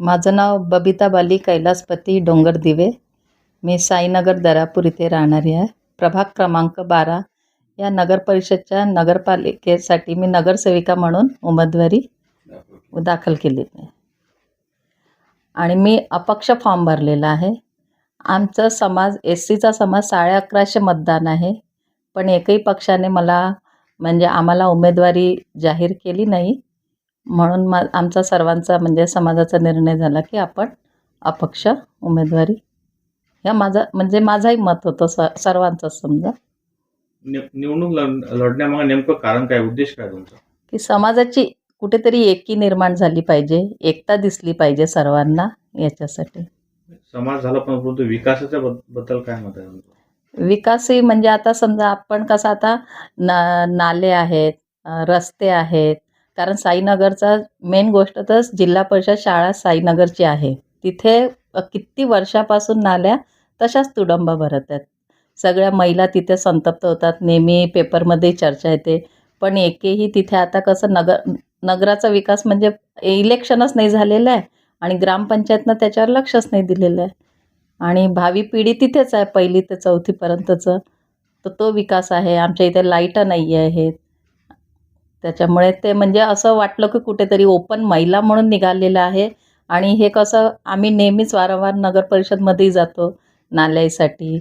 माझं नाव बबिता बाली कैलासपती डोंगर दिवे मी साईनगर दरापूर इथे राहणारी आहे. प्रभाग क्रमांक बारा या नगर परिषदच्या नगरपालिकेसाठी मी नगरसेविका म्हणून उमेदवारी दाखल केली. आहे आणि मी अपक्ष फॉर्म भरलेला आहे. आमचा समाज एस सीचा समाज साडे अकराशे मतदान आहे. पण एकही पक्षाने मला म्हणजे आम्हाला उमेदवारी जाहीर केली नाही. म्हणून मा आमचा सर्वांचा म्हणजे समाजाचा निर्णय झाला की आपण अपक्ष उमेदवारी. ह्या माझा म्हणजे माझाही मत होतं स सर्वांचंच समजा. नि- निवडणूक लढ लढण्यामागे नेमकं कारण काय उद्देश काय तुमचा? की समाजाची कुठेतरी एकी निर्माण झाली पाहिजे एकता दिसली पाहिजे सर्वांना याच्यासाठी. समाज झाला पण परंतु विकासाच्या बद- बद्दल काय मत आहे तुमचं? विकासही म्हणजे आता समजा आपण कसं आता ना नाले आहेत अ, रस्ते आहेत कारण साईनगरचा मेन गोष्ट तर जिल्हा परिषद शाळा साईनगरची आहे. तिथे किती वर्षापासून नाल्या तशाच तुडंबा भरत आहेत सगळ्या महिला तिथे संतप्त होतात. नेहमी पेपरमध्ये चर्चा येते. पण एकही तिथे आता कसं नगर नगराचा विकास म्हणजे इलेक्शनच नाही झालेलं आहे आणि ग्रामपंचायतनं त्याच्यावर लक्षच नाही दिलेलं आहे. आणि भावी पिढी तिथेच आहे पहिली ते चौथीपर्यंतचं. तर तो विकास आहे. आमच्या इथे लाईटं नाही आहेत त्याच्यामुळे ते म्हणजे असं वाटलं की कुठेतरी ओपन महिला म्हणून निघालेलं आहे. आणि हे कसं आम्ही नेहमीच वारंवार नगर परिषदमध्येही जातो. नाल्यासाठी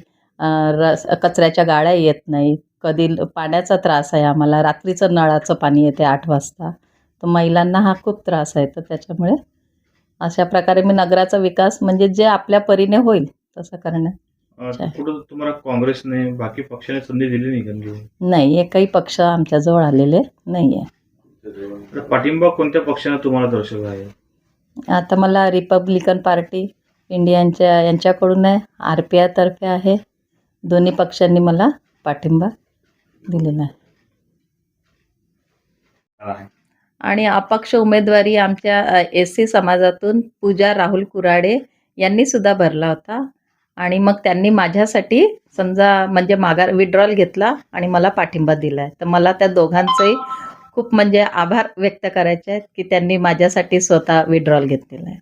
रस कचऱ्याच्या गाड्या येत नाहीत कधी पाण्याचा त्रास आहे आम्हाला. रात्रीचं नळाचं पाणी येते आठ वाजता. तर महिलांना हा खूप त्रास आहे. तर त्याच्यामुळे अशा प्रकारे मी नगराचा विकास म्हणजे जे आपल्या परीने होईल तसं करण्यात. कुठं तुम्हाला काँग्रेसने बाकी पक्षाने संधी दिली नाही का? नाही एकही पक्ष आमच्याजवळ आलेले नाही आहे तर पाठिंबा कोणत्या पक्षाने तुम्हाला दर्शवला आहे? आता मला रिपब्लिकन पार्टी इंडियनच्या यांच्याकडून आहे आर पी आयतर्फे आहे. दोन्ही पक्षांनी मला पाठिंबा दिलेला आहे. आहे. आणि अपक्ष उमेदवारी आमच्या एस सी समाजातून पूजा राहुल कुराडे यांनी सुद्धा भरला होता. आणि मग त्यांनी माझ्यासाठी समजा म्हणजे माघार विड्रॉल घेतला आणि मला पाठिंबा दिला आहे तर मला त्या दोघांचंही खूप म्हणजे आभार व्यक्त करायचे आहेत की त्यांनी माझ्यासाठी स्वतः विड्रॉल घेतलेला आहे.